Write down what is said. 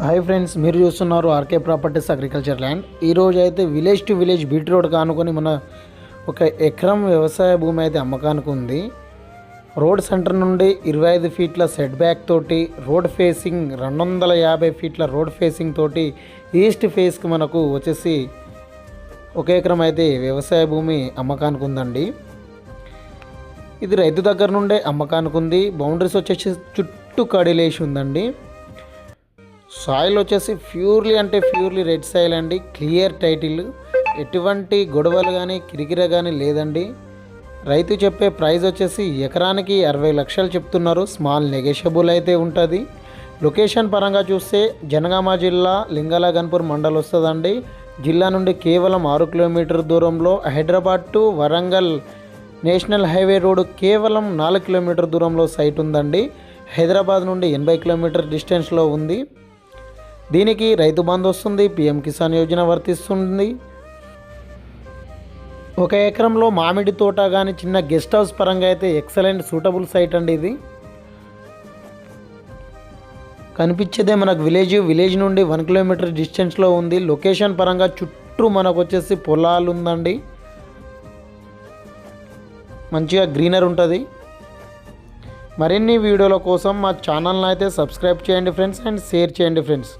Hi friends మీరు చూస్తున్నారు RK properties agriculture land ఈరోజు అయితే village to village BT road కానుకొని మన ఒక ఎకరం వ్యవసాయ భూమి అయితే అమ్మకానికి ఉంది. రోడ్ సెంటర్ నుండి ఇరవై ఐదు ఫీట్ల సెట్ బ్యాక్ తోటి రోడ్ ఫేసింగ్ రెండు వందల యాభై ఫీట్ల రోడ్ ఫేసింగ్ తోటి ఈస్ట్ ఫేస్కి మనకు వచ్చేసి ఒక ఎకరం అయితే వ్యవసాయ భూమి అమ్మకానికి ఉందండి. ఇది రైతు దగ్గర నుండే అమ్మకానికి ఉంది. బౌండరీస్ వచ్చేసి చుట్టూ కడిలేసి ఉందండి. సాయిల్ వచ్చేసి ప్యూర్లీ అంటే ప్యూర్లీ రెడ్ సాయిల్ అండి. Clear title. ఎటువంటి గొడవలు కానీ కిరికిర కానీ లేదండి. రైతు చెప్పే ప్రైస్ వచ్చేసి ఎకరానికి అరవై లక్షలు చెప్తున్నారు. స్మాల్ నెగెషబుల్ అయితే ఉంటుంది. లొకేషన్ పరంగా చూస్తే జనగామ జిల్లా లింగాల గన్పూర్ మండల్ వస్తుందండి. జిల్లా నుండి కేవలం ఆరు కిలోమీటర్ దూరంలో Hyderabad to Warangal national highway road కేవలం నాలుగు కిలోమీటర్ దూరంలో సైట్ ఉందండి. హైదరాబాద్ నుండి ఎనభై కిలోమీటర్ డిస్టెన్స్లో ఉంది. దీనికి రైతు బంధు వస్తుంది పిఎం కిసాన్ యోజన వర్తిస్తుంది. ఒక ఎకరంలో మామిడి తోట కానీ చిన్న గెస్ట్ హౌస్ పరంగా అయితే ఎక్సలెంట్ సూటబుల్ సైట్ అండి ఇది. కనిపించేదే మనకు విలేజ్ విలేజ్ నుండి వన్ కిలోమీటర్ డిస్టెన్స్లో ఉంది. లొకేషన్ పరంగా చుట్టూ మనకు వచ్చేసి పొలాలు ఉందండి. మంచిగా గ్రీనర్ ఉంటుంది. మరిన్ని వీడియోల కోసం మా ఛానల్ని అయితే సబ్స్క్రైబ్ చేయండి ఫ్రెండ్స్ అండ్ షేర్ చేయండి ఫ్రెండ్స్.